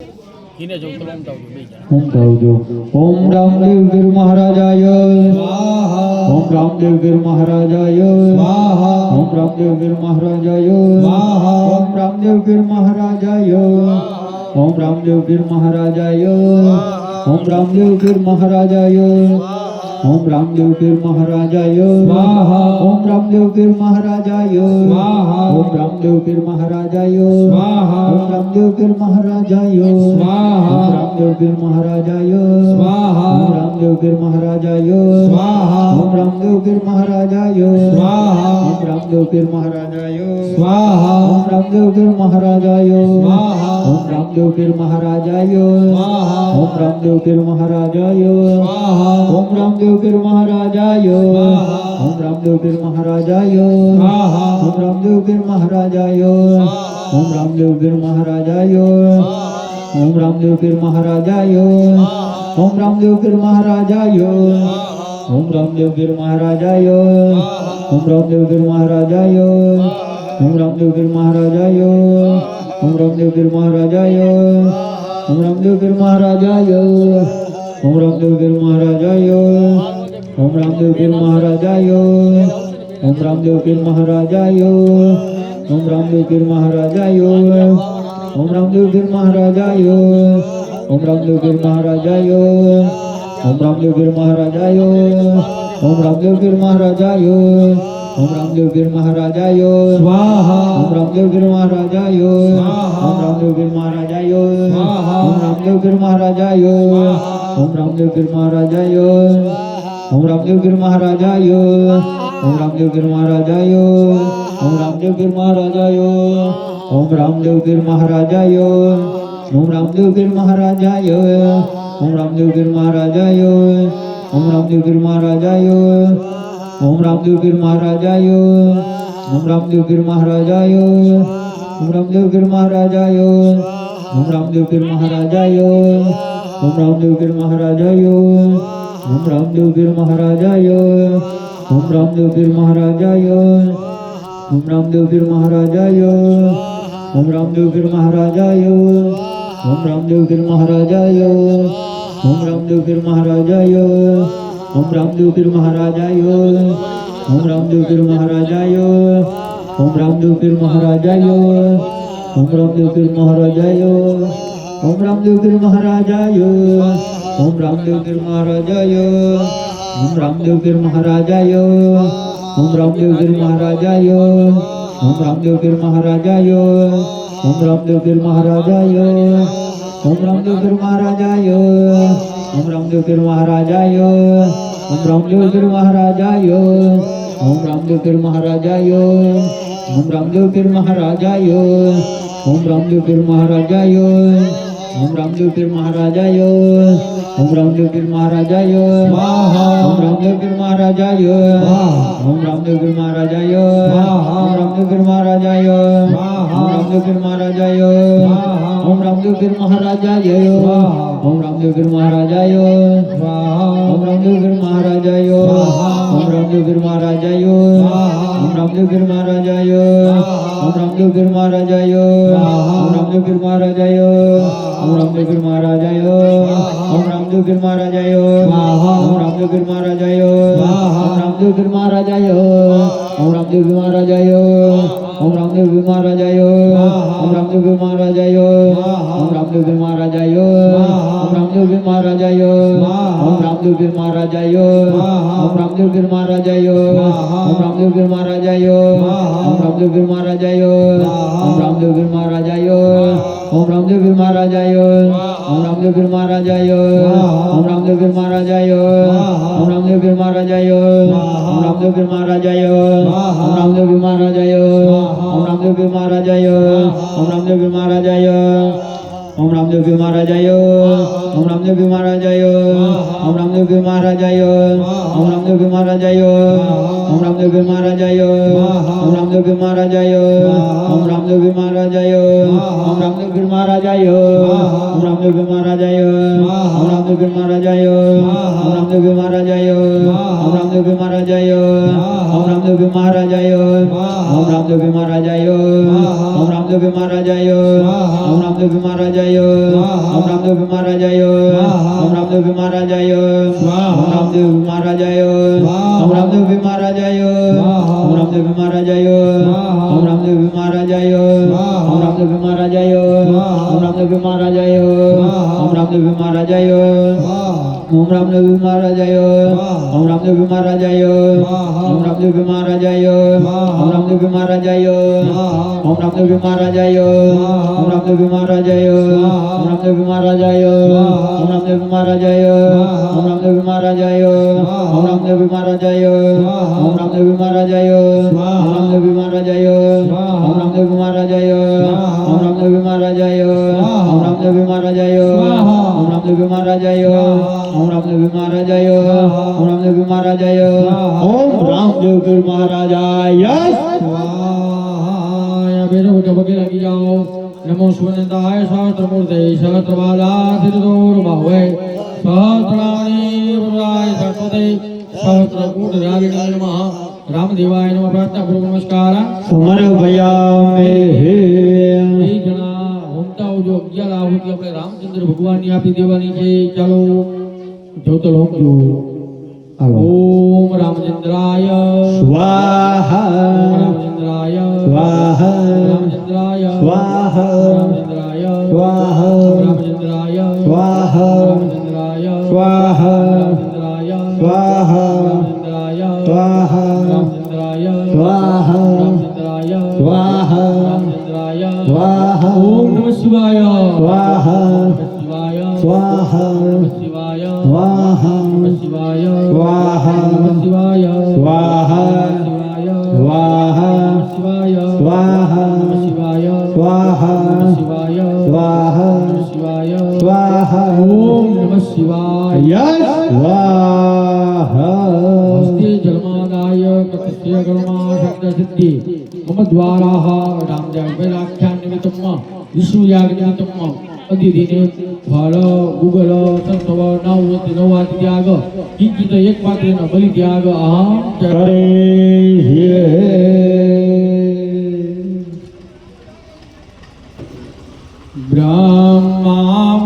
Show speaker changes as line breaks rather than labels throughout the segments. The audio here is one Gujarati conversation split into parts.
એને જો પેલો ઉમટાવજો બે જણા
ઓમ આવજો ઓમ રામદેવ ગીર મહારાજાય
સ્વાહા
ઓમ રામદેવ ગીર મહારાજાય
સ્વાહા
ઓમ રામદેવ ગીર મહારાજાય
સ્વાહા
ઓમ રામદેવ ગીર મહારાજાય ઓમ રામદેવ ગીર મહારાજાય ઓમ રામદેવ ગીર મહારાજાય ઓમ રામદેવ ગીર મહારાજાય.
સ્વાહા.
ઓમ રામદેવ ગીર મહારાજાય.
સ્વાહા.
ઓમ રામદેવ ગીર મહારાજાય.
સ્વાહા.
ઓમ રામદેવ ગીર મહારાજાય.
સ્વાહા.
ઓમ રામદેવ ગીર મહારાજાય.
સ્વાહા.
ઓમ રામદેવ ગીર મહારાજાય.
સ્વાહા.
ઓમ રામદેવ ગીર મહારાજાય.
સ્વાહા.
રામદેવપીર મહારાજાયો
સ્વાહા
ઓમ રામદેવપીર મહારાજાયો
સ્વાહા
ઓમ રામદેવપીર મહારાજાયો
સ્વાહા
ઓમ રામદેવપીર મહારાજાયો
સ્વાહા
ઓમ રામદેવપીર મહારાજાયો
સ્વાહા
ઓમ રામદેવપીર મહારાજાયો
સ્વાહા
ઓમ રામદેવપીર મહારાજાયો સ્વાહા ઓમ રામદેવપીર મહારાજાયો ઓમ રામદેવપીર મહારાજાયો ઓમ રામદેવપીર મહારાજાયો ઓમ રામદેવ ગીર મહારાજાય ઓમ રામદેવ ગીર મહારાજાય ઓમ રામદેવ ગીર મહારાજાય ઓમ રામદેવ ગીર મહારાજાય ઓમ રામદેવ ગીર મહારાજાય ઓમ રામદેવ ગીર મહારાજાય ઓમ રામદેવ ગીર મહારાજાય ઓમ રામદેવ ગીર મહારાજાય ઓમ રામદેવ ગીર મહારાજાય ઓમ રામદેવ ગીર મહારાજાય ઓમ રામદેવ ગીર મહારાજાય ઓમ રામદેવ ગીર મહારાજાય ઓમ રામદેવ ગીર મહારાજાય ઓમ રામદેવ ગીર મહારાજાય
સ્વાહા
ઓમ રામદેવ ગીર મહારાજાય ઓમ રામદેવ ગીર મહારાજાય ઓમ રામદેવ ગીર મહારાજાય ઓમ રામદેવ ગીર મહારાજાય ઓમ રામદેવ ગીર મહારાજાય ઓમ રામદેવ ગીર મહારાજાય ઓમ રામદેવ ગીર મહારાજાય ઓમ રામદેવ ગીર મહારાજાય ઓમ રામદેવ ગીર મહારાજાય ઓમ રામદેવ ગીર મહારાજાય ઓમ રામદેવ ગીર મહારાજાય ઓમ રામદેવ ગીર મહારાજાય ઓમ રામદેવ ગીર મહારાજાય ઓમ રામદેવ ગીર મહારાજાય ઓમ રામદેવ ગીર મહારાજાય ઓમ રામદેવ ગીર મહારાજાય ઓમ રામદેવ ગીર મહારાજાય ઓમ રામદેવ ગીર મહારાજાય ઓમ રામદેવ ગીર મહારાજાય ઓમ રામદેવ ગીર મહારાજાય ઓમ રામદેવ ગીર મહારાજાય ઓમ રામદેવ ગીર મહારાજાય ઓમ રામદેવ ગીર મહારાજાય ઓમ રામદેવ ગીર મહારાજાય ઓમ રામદેવ ગીર મહારાજાય ઓમ રામદેવ ગીર મહારાજાય ઓમ રામદેવ ગીર મહારાજાય ઓમ રામદેવ ગીર મહારાજાય ઓમ રામદેવ ગીર મહારાજાય ઓમ રામદેવ ગીર મહારાજાય ઓમ રામદેવ ગીર મહારાજાય ઓમ રામદેવ ગીર મહારાજાય. ઓમ રામદેવ ગીર મહારાજાય. ઓમ રામદેવ ગીર મહારાજાય. ઓમ રામદેવ ગીર મહારાજાય. ઓમ રામદેવ ગીર મહારાજાય. ઓમ રામદેવ ગીર મહારાજાય. ઓમ રામદેવ ગીર મહારાજાય. ઓમ રામદેવપીર મહારાજાય ઓમ રામદેવપીર મહારાજાય ઓમ રામદેવપીર મહારાજાય ઓમ રામદેવપીર મહારાજાય ઓમ રામદેવપીર મહારાજાય ઓમ રામદેવપીર મહારાજાય ઓમ રામદેવ ગીર મહારાજાય. ઓમ રામદેવ ગીર મહારાજાય ઓમ રામદેવ ગીર મહારાજાય. ઓમ રામદેવ ગીર મહારાજાય. ઓમ રામદેવ ગીર મહારાજાય ઓમ રામદેવ ગીર મહારાજાય. ઓમ રામદેવ ગીર મહારાજાય ઓમ રામદેવ ગીર મહારાજાય ઓમ રામદેવ ગીર મહારાજાય. ઓમ રામદેવ ગીર મહારાજાય. ઓમ રામદેવ ગીર મહારાજાય ઓમ રામદેવ ગીર મહારાજાય ઓમ રામદેવ ગીર મહારાજાય ઓમ રામદેવ ગીર મહારાજાય ઓમ રામદેવ ગીર મહારાજાય ઓમ રામદેવ ગીર મહારાજાય ઓમ રામદેવ ગીર મહારાજાય ઓમ રામદેવ ગીર મહારાજાય ઓમ રામદેવ ગીર મહારાજાય ઓમ રામદેવ ગીર મહારાજાય ઓમ રામદેવ ગીર મહારાજાય ઓમ રામદેવ ગીર મહારાજાય ઓમ રામદેવ ગીર મહારાજાય ઓમ રામદેવ ગીર મહારાજાય ઓમ રામદેવ ગીર મહારાજાય ઓમ રામદેવ ગીર મહારાજાય ઓમ રામદેવ ગીર મહારાજાય ઓમ ওম নম দেবী মহারাজায় ওম নম দেবী মহারাজায় રામદેવ ગીર મહારાજાય ઓમ રામદેવ ગીર મહારાજાય ઓમ રામદેવ ગીર મહારાજાય ઓમ રામદેવ ગીર મહારાજાય ઓમ રામદેવ ગીર મહારાજાય ઓમ રામદેવ ગીર મહારાજાય ઓમ રામદેવ ગીર મહારાજાય ઓમ રામદેવ ગીર મહારાજાય ઓમ રામદેવ ગીર મહારાજાય ઓમ રામદેવ ગીર મહારાજાય ઓમ રામદેવ ગીર મહારાજાય ઓમ રામદેવ ગીર મહારાજાય ઓમ રામદેવ ગીર મહારાજાય ઓમ રામદેવ ગીર મહારાજાય ઓમ રામદેવ રામદેવ મહારાજાય
સ્વાહા.
ઓમ રામદેવ મહારાજાય
સ્વાહા.
ઓમ રામદેવ મહારાજાય
સ્વાહા.
ઓમ રામદેવ મહારાજાય
સ્વાહા.
ઓમ રામદેવ મહારાજાય. ઓમ રામદેવ મહારાજાય. ઓમ રામદેવ મહારાજાય. ઓમ રામદેવ મહારાજાય. ઓમ રામદેવ મહારાજાય. ઓમ રામદેવ મહારાજાય. ઓમ રામદેવ મહારાજાય ઓમ રામદેવ મહારાજાય. ઓમ રામદેવ મહારાજાય. ઓમ રામદેવ મહારાજાય. ઓમ રામદેવ મહારાજાય. ઓમ રામદેવ મહારાજાય. ઓમ રામદેવ મહારાજાય ઓમ રામદેવ મહારાજાય
સ્વાહા.
ઓમ રામદેવ મહારાજાય
સ્વાહા.
ઓમ રામદેવ મહારાજાય
સ્વાહા.
ઓમ રામદેવ મહારાજાય
સ્વાહા.
ઓમ રામદેવ મહારાજાય
સ્વાહા.
ઓમ રામદેવ મહારાજાય
સ્વાહા.
ઓમ રામદેવ મહારાજાય
સ્વાહા.
ઓમ રામદેવ મહારાજાય
સ્વાહા.
ઓમ રામદેવ મહારાજાય
સ્વાહા.
ઓમ રામદેવ મહારાજાય
સ્વાહા.
ઓમ રામદેવ મહારાજાય
સ્વાહા.
ઓમ રામદેવ મહારાજાય
સ્વાહા. ગુરુ મહારાજા યસ! બેરો ડબકે રામદેવાય નમઃ પ્રાર્થના નમસ્કાર.
સમર
ભયામે હે જણા જો અગિયાર આહુતિ આપણે રામચંદ્ર ભગવાનની આપી દેવાની છે. ચાલો જોતો ઓમ રામચંદ્રાય
સ્વાહા
રામચંદ્રાય
સ્વાહા
રામચંદ્રાય
સ્વાહા
રામચંદ્રાય
સ્વાહા
રામચંદ્રાય
સ્વાહા
રામચંદ્રાય
સ્વાહા
રામચંદ્રાય
સ્વાહા
રામચંદ્રાય
સ્વાહા
રામચંદ્રાય
સ્વાહા
રામચંદ્રાય
સ્વાહા
રામચંદ્રાય
સ્વાહા
ઓમ નમઃ શિવાય
સ્વાહા
स्वाह
शिवाय
स्वाह शिवाय
स्वाह
शिवाय स्वाह
स्वाह
शिवाय स्वाह
शिवाय
स्वाह शिवाय
स्वाह
शिवाय स्वाह ओम
नमः शिवाय
स्वाह हस्ते जलमादाय कस्य कर्मा शब्दसिद्धि मम द्वाराः रामदेवैराख्या నిమిత్తమ్మ విష్ణు యాగ నిమిత్తమ్మ અતિથિને ફળ ગુગળ સંતવ નવ નવા ત્યાગ કિંચિત એક પાત્રનો બલિ ત્યાગ અહમ
કરે
બ્રહ્મા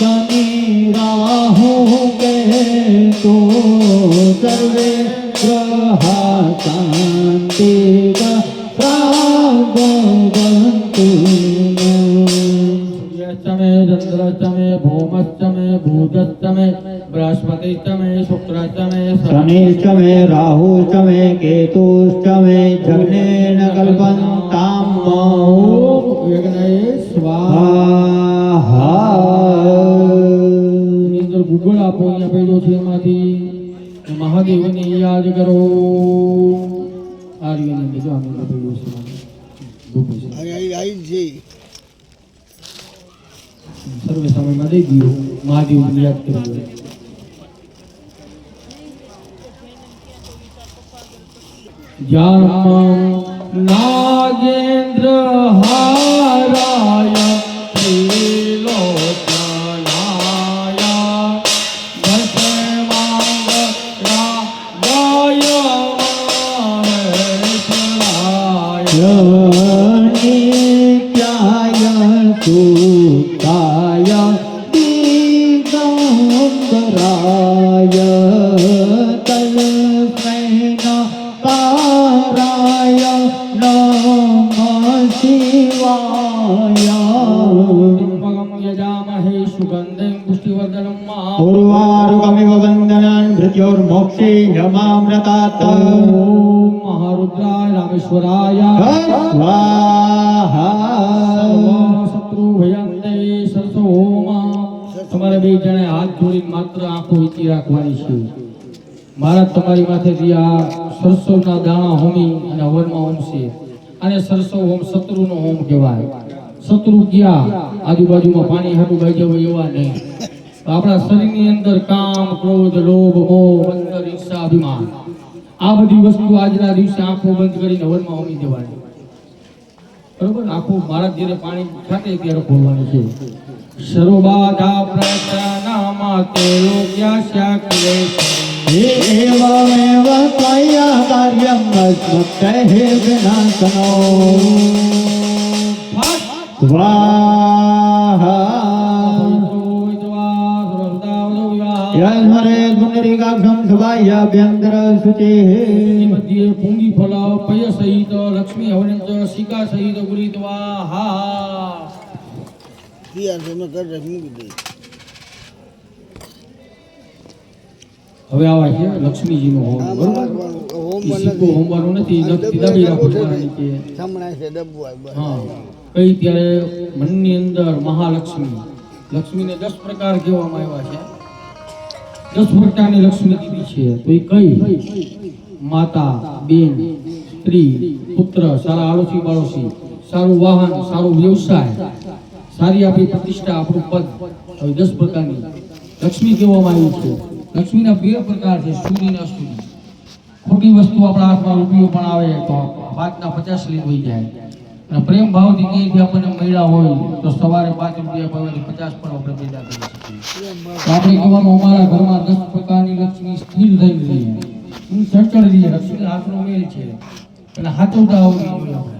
શનિ રાહુ તો સર્વે ગ્રહા શાંતિ પ્રાગવંતુ
સૂર્યચમે ચંદ્રચમે ભૌમચમે ભૂજચમે બૃહસ્પતિચમે શુક્રચમે
શનિચમે રાહુચમે કેતુચમે જગ્નેન
કલ્પંતામ મહાદેવને યાદ કરો. આર્યને બીજો આનંદ થયો છે. સર્વે સમયમાં દઈ દીધો મહાદેવને યાદ કર્યો નાગેન્દ્ર હારાય No. જણે હાથ જોડીને માત્ર આંખો વીંચી રાખવાની છે. મારા તમારી માથે આ સરસોના દાણા હોમી અને હવનમાં હોમશે. અને સરસો હોમ શત્રુનો હોમ કહેવાય. શત્રુ ગયા, આજુબાજુમાં પાણી હાટું ભાઈ જવું એવા નહીં. આપણા શરીરની અંદર કામ, ક્રોધ, લોભ, મોહ બંદર ઈર્ષા, અભિમાન. આ બધી વસ્તુ આજના દિવસે આંખો બંધ કરીને હવનમાં હોમી દેવાની બરોબર? આખું મારા જ્યારે પાણી ખાતે ત્યારે ખોલવાનું છે. सर्वबाधा प्रसन्नमते योग्यस्य
एवमेव त्वया कार्यं मद्भक्तैः विनाशनो स्वाहा
यन्मरे पुनरिगाभ्यं सुभायाभ्यन्तरशुचेः मध्ये पुङ्गिफल पयसहित लक्ष्मीहवनञ्च शिखासहित गुरित्वा हा
તૈયાર છે મેં રાખી મૂકી દઈ
હવે આવા છે લક્ષ્મીજીનો હોમ બરોબર? હોમવાનું નથી. નથી દબી રાખો
છે.
હા. કઈ ત્યારે મનની અંદર મહાલક્ષ્મી. લક્ષ્મીને દસ પ્રકાર કહેવામાં આવ્યા છે. દસ પ્રકારની લક્ષ્મી દીધી છે. તો એ કઈ? માતા બેન સ્ત્રી પુત્ર સારા આડોશી બાળોશી સારું વાહન સારું વ્યવસાય. સારી આપણી પ્રતિષ્ઠા, આપણું પદ. દસ પ્રકારની. લક્ષ્મી કહેવામાં આવ્યું છે. લક્ષ્મીના બે પ્રકાર છે, સૂર્ય અને અસૂરી ખોટી વસ્તુ આપણા હાથમાં, રૂપિયો પણ આવે તો પાંચના પચાસ લીધ હોઈ જાય. અને પ્રેમ ભાવથી ક્યાંયથી આપણને મળ્યા હોય તો સવારે પાંચ રૂપિયા ભાવથી પચાસ પણ આપણે પેદા કરી શકીએ. આપણે કહેવાનું અમારા ઘરમાં દસ પ્રકારની લક્ષ્મી સ્થિર થઈ રહી હું ચંચળ રહીએ લક્ષ્મી હાથનો મેલ છે. અને હાથવતા આવડી આપણે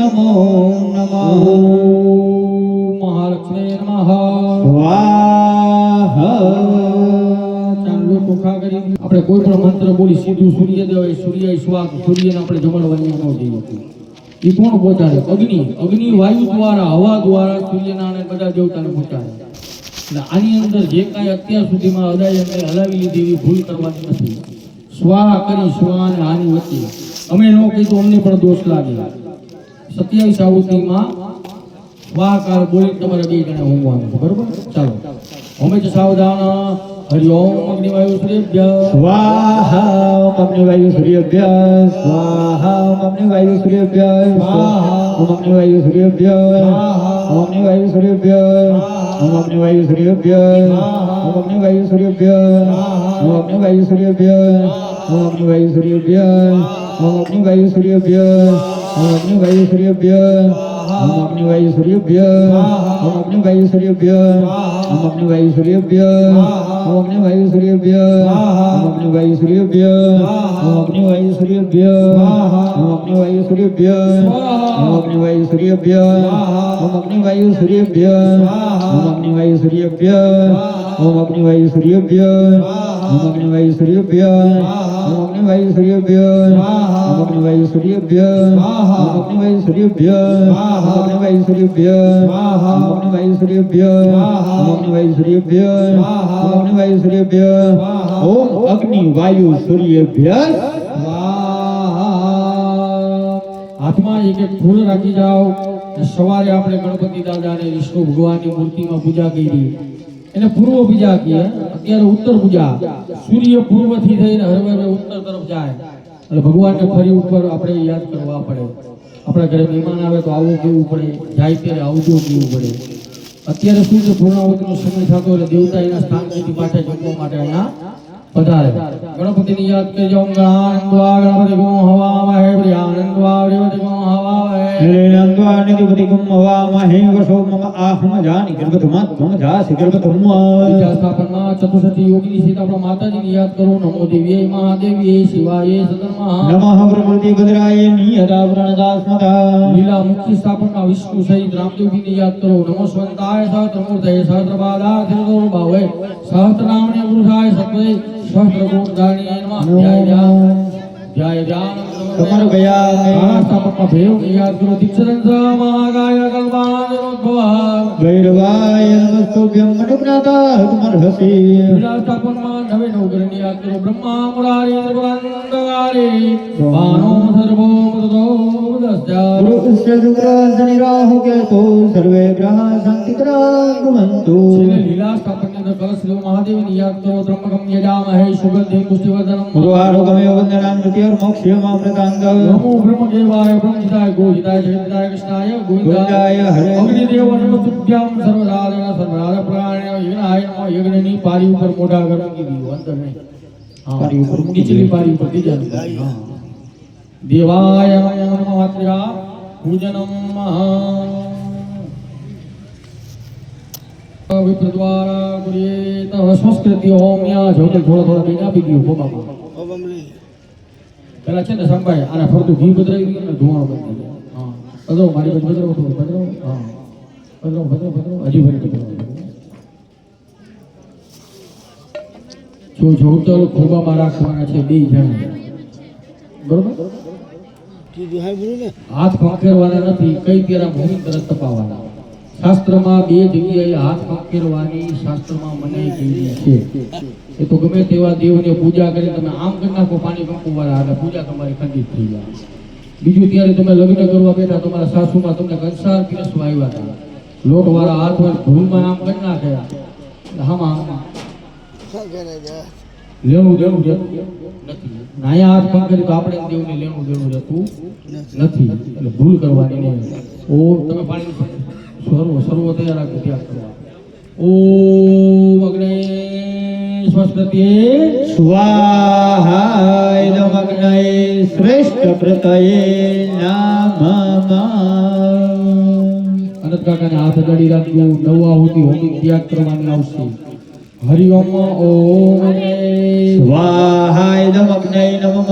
નમો નમઃ
મહાલક્ષ્મી નમઃ આપણે કોઈ પણ મંત્ર બોલી સીધું સૂર્યદેવ સૂર્ય સ્વાગ સૂર્યને આપણે જમણવાની ન જોઈએ. એ કોણ પહોંચાડે? અગ્નિ. અગ્નિ વાયુ દ્વારા હવા દ્વારા સૂર્યના અને બધા દેવતાને પહોંચાડે. એટલે આની અંદર જે કાંઈ અત્યાર સુધીમાં અદાય અમે હલાવી લીધી એવી ભૂલ કરવાની નથી. સ્વા કરી સ્વા અને હાની વચ્ચે. અમે ન તો અમને પણ દોષ લાગે. સત્યાવીસ આવૃત્તિમાં વાકાર બોલી તમારે બે જણા હોમવાનું બરોબર ચાલો હોમે તો સાવધાન હરિઓમ અગ્નિવાયુ
સૂર્યભ્ય સ્વાહા અગ્નિવાયુ સૂર્યભ્ય સ્વાહા અગ્નિવાયુ સૂર્યભ્ય સ્વાહા
અગ્નિવાયુ
સૂર્યભ્ય સ્વાહા અગ્નિવાયુ સૂર્યભ્ય અગ્નિવાયુ સૂર્યભ્ય અગ્નિવાયુ સૂર્યભ્ય અગ્નિવાયુ સૂર્યભ્ય અગ્નિવાયુ સૂર્યભ્ય અગ્નિવાયુ સૂર્યભ્ય ઓમ અગ્નિવાયુ સૂર્યભ્ય ઓમ અગ્નિવાયુ સૂર્યભ્ય ઓમ અગ્નિવાયુ સૂર્યભ્ય ઓમ અગ્નિવાયુ સૂર્યભ્ય ઓમ અગ્નિવાયુ સૂર્યભ્ય ઓમ અગ્નિવાયુ સૂર્યભ્ય ઓમ અગ્નિવાયુ સૂર્યભ્ય ઓમ અગ્નિવાયુ સૂર્યભ્ય ઓમ અગ્નિવાયુ સૂર્યભ્ય ઓમ અગ્નિવાયુ સૂર્યભ્ય ઓમ અગ્નિવાયુ સૂર્યભ્ય ઓમ અગ્નિવાયુ સૂર્યભ્ય ઓમ અગ્નિવાયુ સૂર્યભ્ય सूर्यभ्य स्वाहा सूर्यभ्य स्वाहा सूर्यभ्य स्वाहा सूर्यभ्य स्वाहा सूर्यभ्य स्वाहा सूर्यभ्य स्वाहा सूर्यभ्य ओम अग्नि वायु सूर्यभ्य
હાથમાં એક એક ફૂલ રાખી જાઓ સવારે આપણે ગણપતિ દાદાને વિષ્ણુ ભગવાનની મૂર્તિમાં પૂજા કરી એને પૂર્વ પૂજા કહીએ. અત્યારે ઉત્તર પૂજા. સૂર્ય પૂર્વથી થઈને હરવે હરવે ઉત્તર તરફ જાય. એટલે ભગવાનને ફરી ઉપર આપણે યાદ કરવા પડે. આપણા ઘરે મહેમાન આવે તો આવું કેવું પડે? જાય ત્યારે આવજો કેવું પડે? અત્યારે છે? પૂર્ણાવતીનો સમય થતો એટલે દેવતા એના સ્થાન પાછા જમવા માટે અહીંયા વધારે ગણપતિની યાદ કરજો ગણાનંદવા ગણપતિ ગુમ હવામહે પ્રિયાનંદવા ગણપતિ ગુમ હવામહે
હરેનંદવા ગણપતિ ગુમ હવામહે વર્ષો મમ આહમ જાની ગર્ભધમા ત્વમ જાસી ગર્ભધમ
વિદ્યા સ્થાપનમાં ચતુષતી યોગિની સીતા આપણા માતાજીની યાદ કરો. નમો દેવીએ મહાદેવી શિવાય સદનમઃ
નમઃ પ્રકૃતિ ભદ્રાય નિયતા પ્રાણદાસ્મતા
લીલા મુક્તિ સ્થાપનમાં વિષ્ણુ સહિત રામદેવજીની યાદ કરો. નમો સ્વંતાય સહસ્ત્રમૂર્તય સહસ્ત્રપાદાય સહસ્ત્રભાવે સહસ્ત્રનામને પુરુષાય સત્વય જય રામ
તમારો ગયા?
ઘણા સ્થાપકમાં ભેવ યાદ કરો દીક્ષરણ મહાગાય કલ્પાન
ભૈરવાય નમસ્તુભ્યમ
મનુગ્નાતા હતુમર્હતિ ભાનો સર્વો દસ્યા
ગુરુસ્ય શુક્ર શનિ રાહુ કેતુ સર્વે ગ્રહ સંતિક્રાંગમંતુ
છેલ્લે લીલા સ્થાપકની અંદર કલશ લેવો મહાદેવની યાદ કરો ત્રંબકમ યજામહે સુગંધિ પુષ્ટિવર્ધનમ
ગુરુઆરોગમે વંદનાન મૃત્યુર્મોક્ષ્યમામૃતાંગ
નમો બ્રહ્મદેવાય બ્રહ્મહિતાય ગોહિતાય જગતિતાય કૃષ્ણાય
ગોવિંદાય
ગોવિંદાય
હરે.
અગ્નિદેવ નમસ્તુભ્યામ સર્વદારેણ સર્વદાર પ્રાણેય યજ્ઞાય નમઃ યજ્ઞની પારી ઉપર મોઢા આગળ મૂકી દીધું અંદર નહીં હા,
પારી ઉપર
પૂજનમ વિપ્રદ્વારા ગુરુયેત સંસ્કૃતિ હોમ્યા જો કે થોડા થોડા આપી ગયું
અબમરી
પેલા છે ને સંભાઈ આને ફરતું ઘી બદલાવી ગયું ને ધુમાડો બદલી ગયો. હા. બદલો મારી બાજુ બદલો હા. બદલો બદલો બદલો હજી ફરી જો જોતલ ખોબામાં રાખવાના છે બે જણા. બરોબર? હાથ પંખેરવાના નથી કઈ તેરા ભૂમિ તરફ તપાવવાના. શાસ્ત્રમાં બે જગ્યાએ હાથ પંખેરવાની શાસ્ત્રમાં મનાઈ કીધી છે. એ તો ગમે તેવા દેવને પૂજા કરી તમે આમ કરી નાખો પાણી કંકુવાળા અને પૂજા તમારી ખંડિત થઈ જાય. બીજું ત્યારે તમે લગ્ન કરવા બેઠા તમારા સાસુમાં તમને કંસાર પીરસવા આવ્યા હતા. લોટવાળા હાથ હોય ભૂલમાં આમ કરી નાખ્યા. હામાં. લેવું દેવું નથી. નાયા હાથ પંખેરી તો આપણે દેવને લેણું દેણું રહેતું નથી. એટલે ભૂલ કરવાની નહીં. ઓ તમે પાણી સર્વ સર્વ તૈયાર રાખો ત્યાગ કરવા ઓમ અગ્ને સ્વસ્તિ
સ્વાહાય નમગ્નય શ્રેષ્ઠ પ્રતયે નામમાં
અનંત કાકાને હાથ અડાડી રાખજો. નવા હોતી હોમી ત્યાગ કરવાની આવશે. હરિ ઓમ. ઓમ અગ્ને
સ્વાહાય નમગ્નય નમઃ.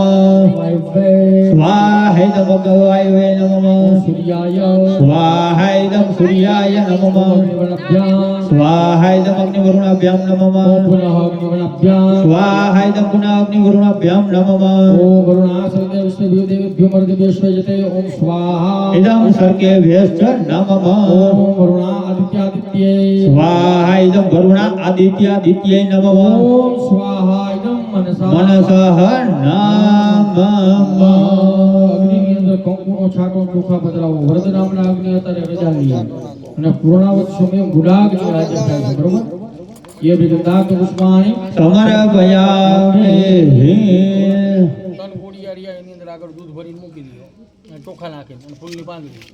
વાયવે
સ્વાહાય નમગ્વાયવે નમઃ.
સૂર્યાય
સ્વાહાય નમ સૂર્યાય નમઃ.
અગ્નિવર્ણભ્યામ
સ્વાહાય નમ અગ્નિવરુણાભ્યામ નમઃ.
પુનઃ અગ્નિવર્ણભ્યામ
સ્વાહાય નમ પુનઃ અગ્નિવરુણાભ્યામ નમઃ.
ઓમ વરુણાસને વિષ્ણુદેવેભ્યો મર્દભ્યશ્વજતે ઓમ સ્વાહા
ઇદં સર્ગે વ્યસ્ત નમઃ.
ઓમ વરુણા આદિત્યાદિત્યે
સ્વાહાય ઇદં વરુણા આદિત્યાદિત્યે નમઃ
ઓમ સ્વાહા ઇદં મનસા
મનસઃ
અગ્નિની અંદર કંકુનો છાંટો ચોખા પધરાવો વરદ નામના અગ્નિ અત્યારે રજા અને પૂર્ણાવત સમય ગુડાગ જે આજે થાય બરોબર?
સમર્પયામિ
ત્રણ ગોળિયા રહ્યા એની અંદર આગળ દૂધ ભરીને મૂકી દો અને ચોખા નાખીને અને ફૂલની પાંદડી.